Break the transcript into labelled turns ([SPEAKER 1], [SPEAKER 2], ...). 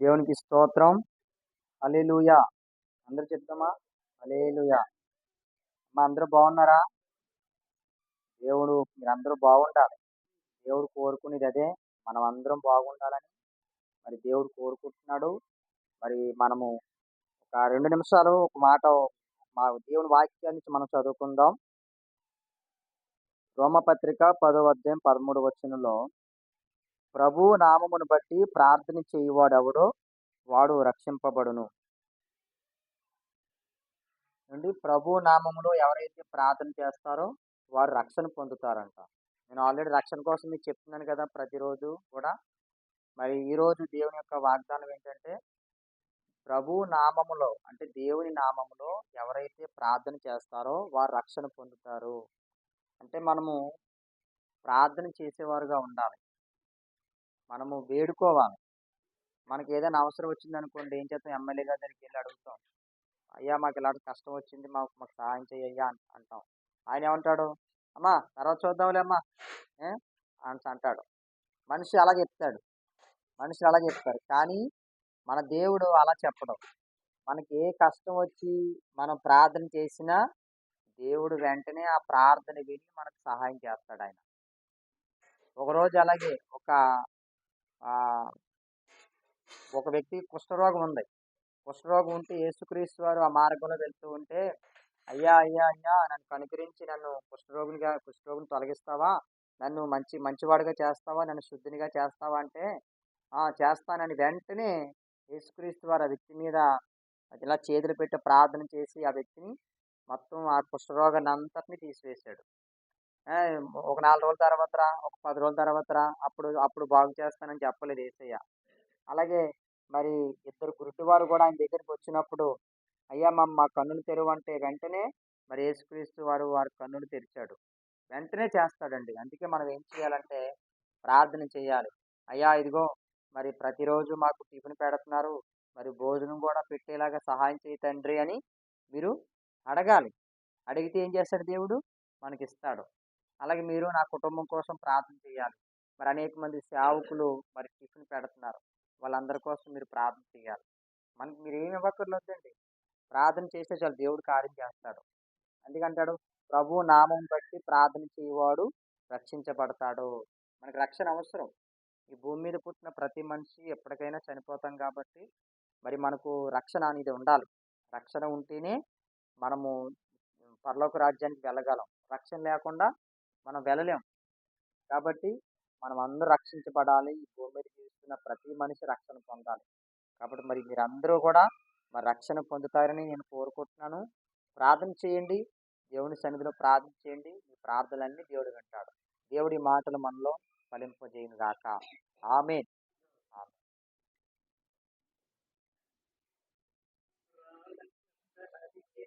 [SPEAKER 1] దేవునికి స్తోత్రం. అలేలుయ అందరు చెప్తామా అలేలుయ మా అందరూ బాగున్నారా? దేవుడు మీరందరూ బాగుండాలి. దేవుడు కోరుకునేది అదే. మనం అందరం బాగుండాలని మరి దేవుడు కోరుకుంటున్నాడు. మరి మనము ఒక రెండు నిమిషాలు ఒక మాట మా దేవుని వాక్యాన్ని మనం చదువుకుందాం. రోమపత్రిక పదో అధ్యాయం పదమూడు వచనంలో ప్రభువు నామమును బట్టి ప్రార్థన చేయువాడెవడో వాడు రక్షింపబడును. నుండి ప్రభు నామములో ఎవరైతే ప్రార్థన చేస్తారో వారు రక్షణ పొందుతారంట. నేను ఆల్రెడీ రక్షణ కోసం మీకు చెప్తున్నాను కదా ప్రతిరోజు కూడా. మరి ఈరోజు దేవుని యొక్క వాగ్దానం ఏంటంటే ప్రభు నామములో అంటే దేవుని నామములో ఎవరైతే ప్రార్థన చేస్తారో వారు రక్షణ పొందుతారు. అంటే మనము ప్రార్థన చేసేవారుగా ఉండాలి. మనము వేడుకోవాలి. మనకి ఏదైనా అవసరం వచ్చింది అనుకోండి ఏం చేస్తాం ఎమ్మెల్యే గారి దగ్గరికి వెళ్ళి అడుగుతాం. అయ్యా మాకు ఇలాంటి కష్టం వచ్చింది మాకు మాకు సహాయం చేయ్యా అంటాం. ఆయన ఏమంటాడు? అమ్మా తర్వాత చూద్దాంలే అమ్మా. అని అంటాడు. మనిషి అలా చెప్తాడు. మనిషి అలా చెప్తారు కానీ మన దేవుడు అలా చెప్పడం. మనకి ఏ కష్టం వచ్చి మనం ప్రార్థన చేసినా దేవుడు వెంటనే ఆ ప్రార్థన విని మనకు సహాయం చేస్తాడు ఆయన. ఒకరోజు అలాగే ఒక ఒక వ్యక్తి కుష్ఠరోగం ఉంది. కుష్ఠరోగం ఉంటే యేసుక్రీస్తు వారు ఆ మార్గంలో వెళ్తూ ఉంటే అయ్యా అయ్యా అయ్యా నన్ను కనుకరించి నన్ను కుష్ఠరోగునిగా కుష్ఠరోగుని తొలగిస్తావా? నన్ను మంచి మంచివాడుగా చేస్తావా? నన్ను శుద్ధినిగా చేస్తావా అంటే చేస్తానని వెంటనే యేసుక్రీస్తు వారు ఆ వ్యక్తి మీద ఇలా చేతులు పెట్టి ప్రార్థన చేసి ఆ వ్యక్తిని మొత్తం ఆ కుష్ఠరోగాన్ని అంతటిని తీసివేశాడు. ఒక నాలుగు రోజుల తర్వాత రా ఒక పది రోజుల తర్వాత రా అప్పుడు అప్పుడు బాగు చేస్తానని చెప్పలేదు ఏసయ్య. అలాగే మరి ఇద్దరు గురుడివారు కూడా ఆయన దగ్గరికి వచ్చినప్పుడు అయ్యా మా మా కన్నులు తెరవంటే వెంటనే మరి యేసుక్రీస్తు వారు వారి కన్నులు తెరిచాడు. వెంటనే చేస్తాడండి. అందుకే మనం ఏం చేయాలంటే ప్రార్థన చేయాలి. అయ్యా ఇదిగో మరి ప్రతిరోజు మాకు టిఫిన్ పెడుతున్నారు మరి భోజనం కూడా పెట్టేలాగా సహాయం చేయి తండ్రి అని మీరు అడగాలి. అడిగితే ఏం చేస్తాడు దేవుడు? మనకి ఇస్తాడు అలాగే మీరు నా కుటుంబం కోసం ప్రార్థన చేయాలి. మరి అనేక మంది సేవకులు మరి టిఫిన్ పెడుతున్నారు. వాళ్ళందరి కోసం మీరు ప్రార్థన చేయాలి. మనకి మీరు ఏమి ఇవ్వక్కర్లేదండి ప్రార్థన చేస్తే చాలు దేవుడు కార్యం చేస్తాడు. ఎందుకంటాడు? ప్రభు నామం బట్టి ప్రార్థన చేయవాడు రక్షించబడతాడు. మనకి రక్షణ అవసరం. ఈ భూమి మీద పుట్టిన ప్రతి మనిషి ఎప్పటికైనా చనిపోతాం కాబట్టి మరి మనకు రక్షణ అనేది ఉండాలి. రక్షణ ఉంటేనే మనము పరలోక రాజ్యానికి వెళ్ళగలం. రక్షణ లేకుండా మనం వెళ్ళలేం. కాబట్టి మనం అందరూ రక్షించబడాలి. ఈ భూమి మీద జీవిస్తున్న ప్రతి మనిషి రక్షణ పొందాలి. కాబట్టి మరి మీరందరూ కూడా మరి రక్షణ పొందుతారని నేను కోరుకుంటున్నాను. ప్రార్థన చేయండి. దేవుని సన్నిధిలో ప్రార్థన చేయండి. మీ ప్రార్థనలన్నీ దేవుడు వింటాడు. దేవుడి మాటలు మనలో ఫలింపజేయను గాక ఆమె